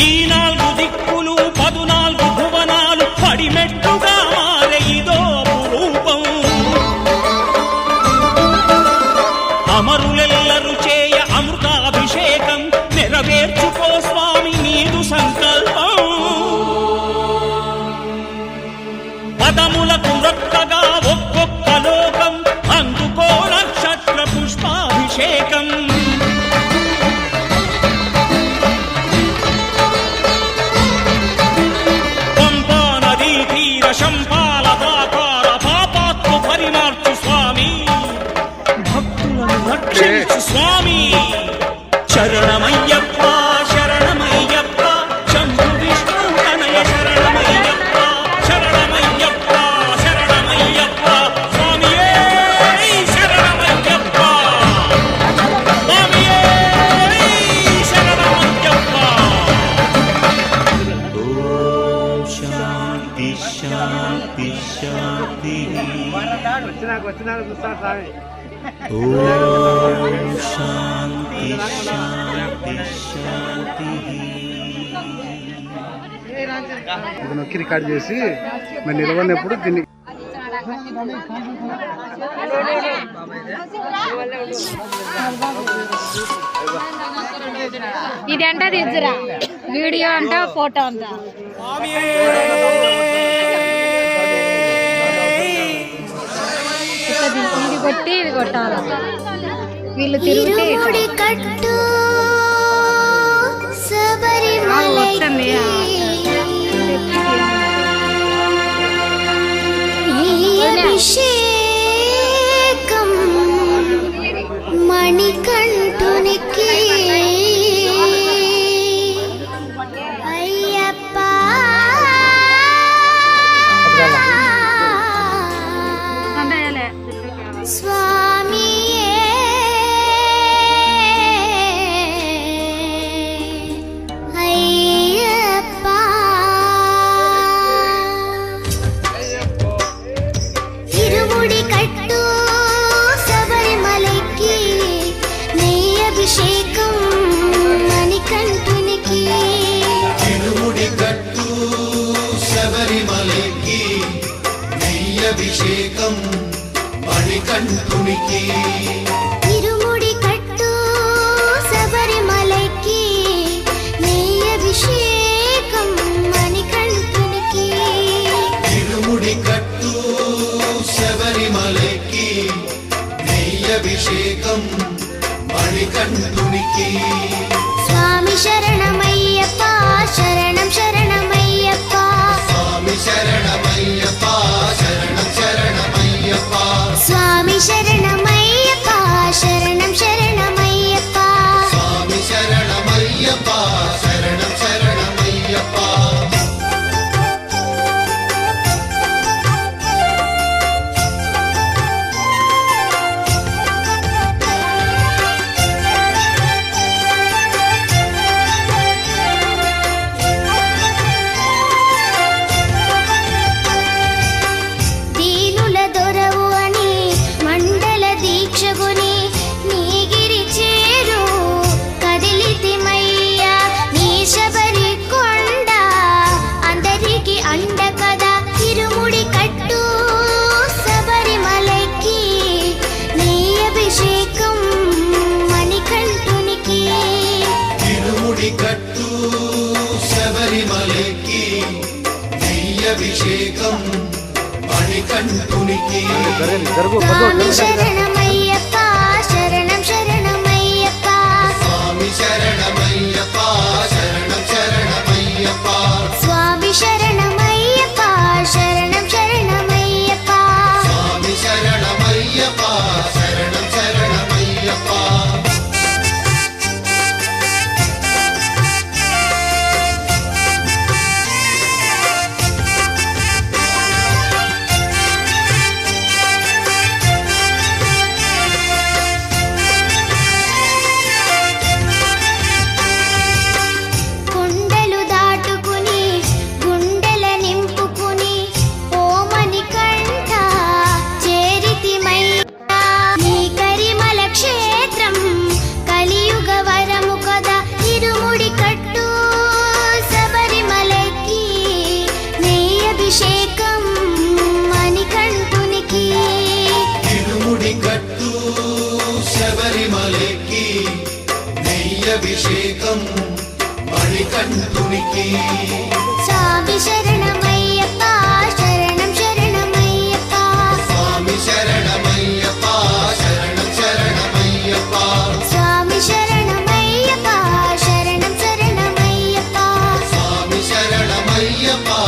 ఈ నాలుగు దిక్కులు పదునాలుగు భువనాలు పడిమెట్టుగా మారే ఇదో అమరులెల్లరు చేయ అమృతాభిషేకం నెరవేర్చుకో స్వామి నీదు సంకల్పం. పదములకు స్వామి. శరణమయ్యప్ప శరణమయ్యప్ప శంభు విష్ణు తనయ శరణమయ్యప్ప శరణమయ్యప్ప శరణమయ్యప్ప స్వామియే శరణమయ్యప్ప. స్వామియే శరణమయ్యప్ప. ఓం శాంతి శాంతి శాంతి. వచ్చినాక వచ్చినాక చూస్తా స్వామి. ఓం ఇది నొక్కి రికార్డ్ చేసి మరి నిలబడినప్పుడు దీన్ని ఇది అంట దిజ్జురా వీడియో అంట ఫోటో అంట. ఇది కొట్టి ఇది కొట్టాలి. వీళ్ళు తిరిగితే వచ్చండి అభిషేక్ அபிஷேகம் மணிகண் துணிக்கே. ശബരിമലയ്ക്ക് നെയ്യഭിഷേകം മണികണ്ഠുണിക്ക് ശരണം தெய்வம் மணிகண் துணிக்கே. சாமி சரணம் ஐயப்பா சரணம் சரணம் ஐயப்பா சாமி சரணம் ஐயப்பா சரணம் சரணம் ஐயப்பா சாமி சரணம் ஐயப்பா சரணம் சரணம் ஐயப்பா சாமி சரணம் ஐயப்பா